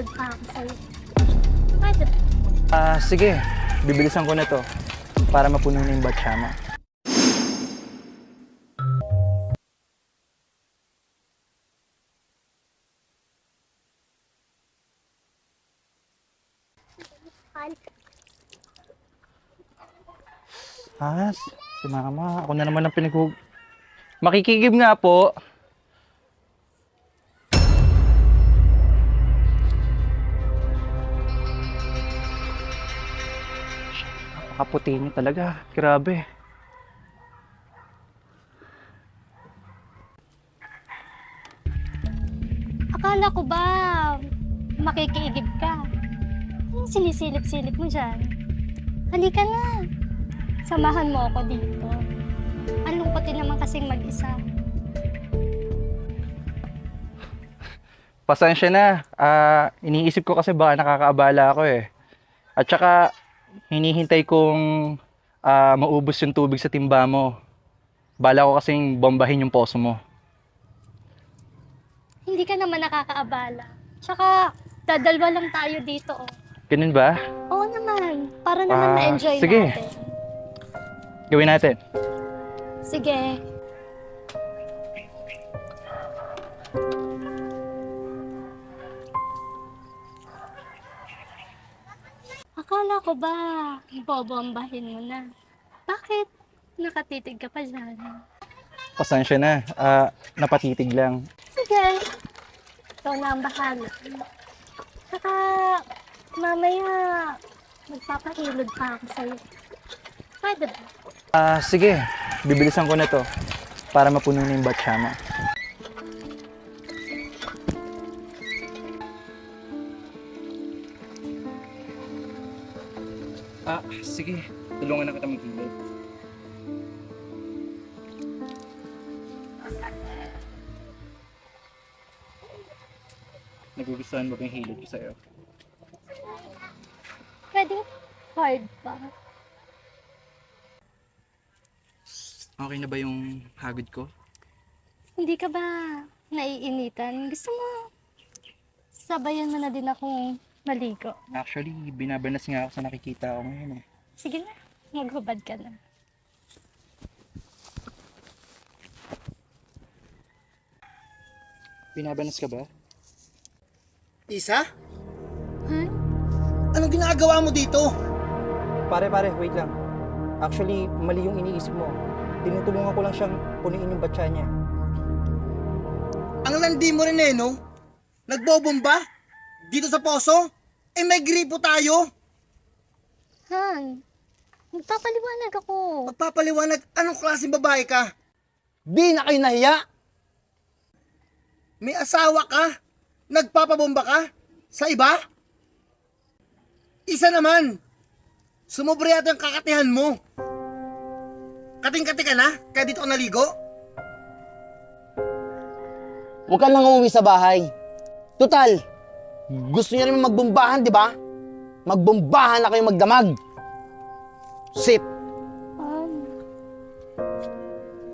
Nagpapahilod pa ako sa'yo. Pwede ba? Ah, sige. Bibilisan ko na to para mapuno na yung batya mo. Ah, si mama. Ako na naman ang pinag Makikigib nga po. Napakaputi niyo talaga. Grabe. Akala ko ba makikiigib ka? Anong sinisilip-silip mo dyan? Halika na. Samahan mo ako dito. Ang lungkot din naman kasing mag-isa. Pasensya na. Ah, iniisip ko kasi baka nakakaabala ako eh. At saka, hinihintay kong ah, maubos yung tubig sa timba mo. Bala ko kasing bombahin yung poso mo. Hindi ka naman nakakaabala. Tsaka, dadalwa lang tayo dito. Oh. Ganun ba? Oo naman. Para naman Ah, ma-enjoy sige. natin. Gawin natin. Sige. Akala ko ba bobombahin mo na? Bakit nakatitig ka pa dyan? Pasensya na. Ah, napatitig lang. Sige. Ikaw na ang bahala. Saka, mamaya, magpapahilod pa ako sa'yo. Pwede ba? Ah, sige. Bibilisan ko na to para mapuno na yung batya Ah, sige. Tulungan na kita maghilod. Nagugustuhan mo ba yung hilod ko sa'yo? Pwede hard pa. Okay na ba yung hagod ko? Hindi ka ba naiinitan? Gusto mo sabayan mo na din akong maligo? Actually, binabanas nga ako sa nakikita ko ngayon eh. Sige na, maghubad ka na. Binabanas ka ba? Isa? Ha? Anong ginagawa mo dito? Pare, pare, wait lang. Actually, mali yung iniisip mo. Tinutulungan ko lang siyang punuin yung batya niya. Ang landi mo rin eh, no? Nagbobomba? Dito sa poso? Eh may gripo tayo. Han, magpapaliwanag ako. Magpapaliwanag, anong klaseng babae ka? Di na kayo nahiya? May asawa ka? Nagpapabomba ka? Sa iba? Isa naman. Sumobra yata yung kakatihan mo. Kating-kati ka na? Kaya dito ka naligo? Huwag ka nang umuwi sa bahay. Total, gusto niya rin magbombahan, di ba? Magbombahan na kayo magdamag. Sit.